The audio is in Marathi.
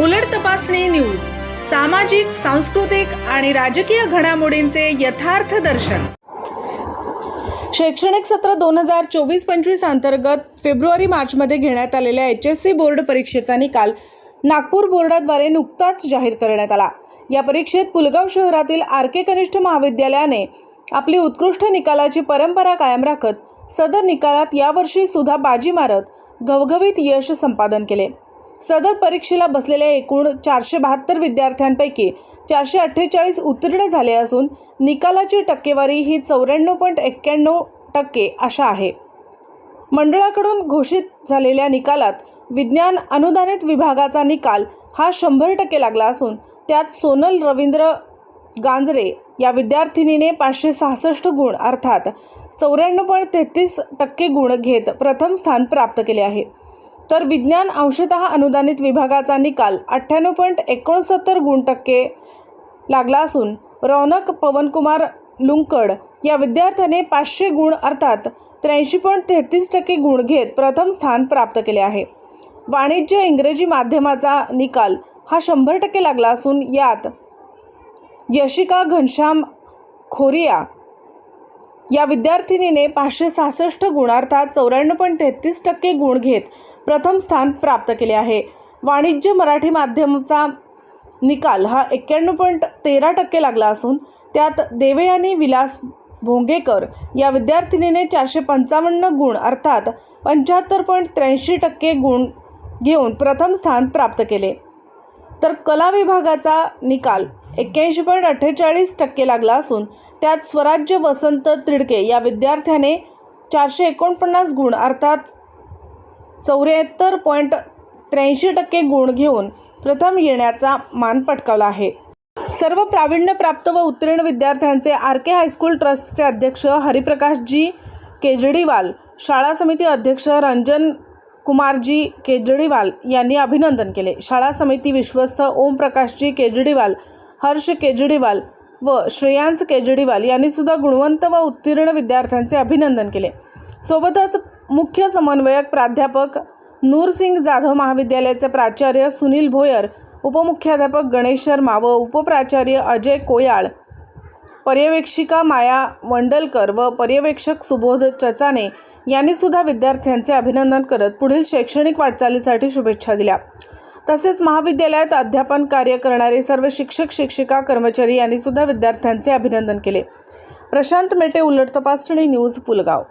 उलट तपासणी न्यूज सामाजिक सांस्कृतिक आणि राजकीय घडामोडींचे यथार्थ दर्शन. शैक्षणिक सत्र दोन हजार चोवीस पंचवीस अंतर्गत फेब्रुवारी मार्चमध्ये घेण्यात आलेल्या एच एस सी बोर्ड परीक्षेचा निकाल नागपूर बोर्डाद्वारे नुकताच जाहीर करण्यात आला. या परीक्षेत पुलगाव शहरातील आर के कनिष्ठ महाविद्यालयाने आपली उत्कृष्ट निकालाची परंपरा कायम राखत सदर निकालात यावर्षी सुद्धा बाजी मारत घवघवीत यश संपादन केले. सदर परीक्षेला बसलेल्या एकूण चारशे बहात्तर विद्यार्थ्यांपैकी चारशे अठ्ठेचाळीस उत्तीर्ण झाले असून निकालाची टक्केवारी ही चौऱ्याण्णव पॉईंट एक्क्याण्णव टक्के अशा आहे. मंडळाकडून घोषित झालेल्या निकालात विज्ञान अनुदानित विभागाचा निकाल हा शंभर टक्के लागला असून त्यात सोनल रवींद्र गांजरे या विद्यार्थिनीने पाचशे सहासष्ट गुण अर्थात चौऱ्याण्णव पॉईंट तेहतीस टक्के गुण घेत प्रथम स्थान प्राप्त केले आहे. तर विज्ञान अंशतः अनुदानित विभागाचा निकाल अठ्ठ्याण्णव पॉईंट एकोणसत्तर गुण टक्के लागला असून रौनक पवनकुमार लुंकड या विद्यार्थ्याने पाचशे गुण अर्थात त्र्याऐंशी पॉईंट तेहतीस टक्के गुण घेत प्रथम स्थान प्राप्त केले आहे. वाणिज्य इंग्रजी माध्यमाचा निकाल हा शंभर टक्के लागला असून यात यशिका घनश्याम खोरिया या विद्यार्थिनीने पाचशे सहासष्ट गुण अर्थात चौऱ्याण्णव पॉईंट तेहतीस टक्के गुण घेत प्रथम स्थान प्राप्त केले आहे. वाणिज्य मराठी माध्यमचा निकाल हा एक्क्याण्णव पॉईंट तेरा टक्के लागला असून त्यात देवे आणि विलास भोंगेकर या विद्यार्थिनीने चारशे पंचावन्न गुण अर्थात पंच्याहत्तर पॉईंट त्र्याऐंशी टक्के गुण घेऊन प्रथम स्थान प्राप्त केले. तर कला विभागाचा निकाल एक्क्याऐंशी पॉईंट अठ्ठेचाळीस टक्के लागला असून त्यात स्वराज्य वसंत तिडके या विद्यार्थ्याने चारशे एकोणपन्नास गुण अर्थात चौऱ्याहत्तर पॉईंट त्र्याऐंशी टक्के गुण घेऊन प्रथम येण्याचा मान पटकावला आहे. सर्व प्रावीण्यप्राप्त व उत्तीर्ण विद्यार्थ्यांचे आर के हायस्कूल ट्रस्टचे अध्यक्ष हरिप्रकाशजी केजरीवाल शाळा समिती अध्यक्ष रंजन कुमारजी केजरीवाल यांनी अभिनंदन केले. शाळा समिती विश्वस्त ओमप्रकाशजी केजरीवाल हर्ष केजरीवाल व श्रेयांश केजरीवाल यांनी सुद्धा गुणवंत व उत्तीर्ण विद्यार्थ्यांचे अभिनंदन केले. सोबतच मुख्य समन्वयक प्राध्यापक नूरसिंग जाधव महाविद्यालयाचे प्राचार्य सुनील भोयर उपमुख्याध्यापक गणेश शर्मा व उपप्राचार्य अजय कोयाळ पर्यवेक्षिका माया वंडलकर व पर्यवेक्षक सुबोध चचाने यांनी सुद्धा विद्यार्थ्यांचे अभिनंदन करत पुढील शैक्षणिक वाटचालीसाठी शुभेच्छा दिल्या. तसेच महाविद्यालयात अध्यापन कार्य करणारे सर्व शिक्षक शिक्षिका कर्मचारी यांनी सुद्धा विद्यार्थ्यांचे अभिनंदन केले. प्रशांत मेटे उलट तपासणी न्यूज पुलगाव.